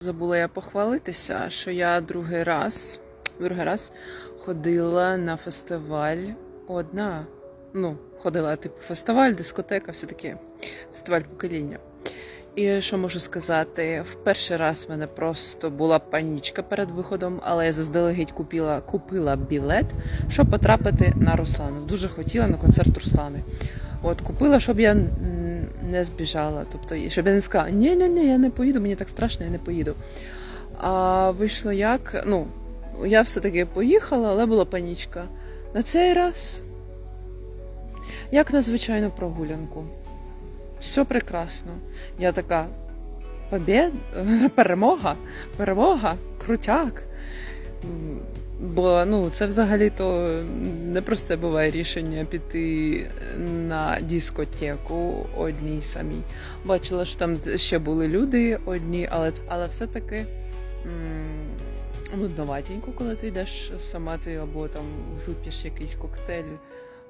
Забула я похвалитися, що я другий раз, другий раз ходила на фестиваль одна. Ну, ходила типу фестиваль, дискотека, все таке, фестиваль покоління. І що можу сказати, в перший раз в мене просто була панічка перед виходом, але я заздалегідь купила, купила білет, щоб потрапити на Руслану. Дуже хотіла на концерт Руслани. От купила, щоб я не збіжала. Тобто, щоб я не сказала, ні, ні, ні, я не поїду, мені так страшно, я не поїду. А вийшло як? Ну, я все-таки поїхала, але була панічка. На цей раз, як на звичайну прогулянку. Все прекрасно. Я така. Побєд, перемога, перемога, крутяк. Бо ну, це взагалі-то непросте буває рішення піти на дискотеку одній самій. Бачила, що там ще були люди одні, але, але все-таки нудноватенько, коли ти йдеш сама, ти або там вип'єш якийсь коктейль,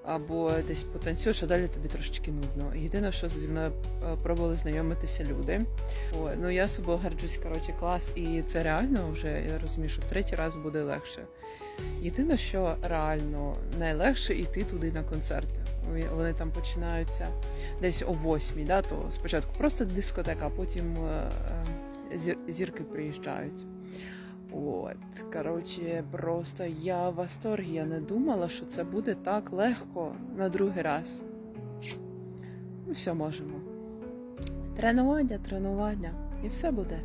або десь потанцюєш, а далі тобі трошечки нудно. Єдине, що зі мною е, пробували знайомитися люди. О, ну я собою гарджусь, коротше, клас, і це реально вже я розумію, що в третій раз буде легше. Єдине, що реально найлегше йти туди на концерти. Вони- там починаються десь о восьмій, да, то спочатку просто дискотека, а потім е, е, зір- зірки приїжджають. От, коротше, просто я в восторгі. Я не думала, що це буде так легко на другий раз. Ну, все можемо. Тренування, тренування, і все буде.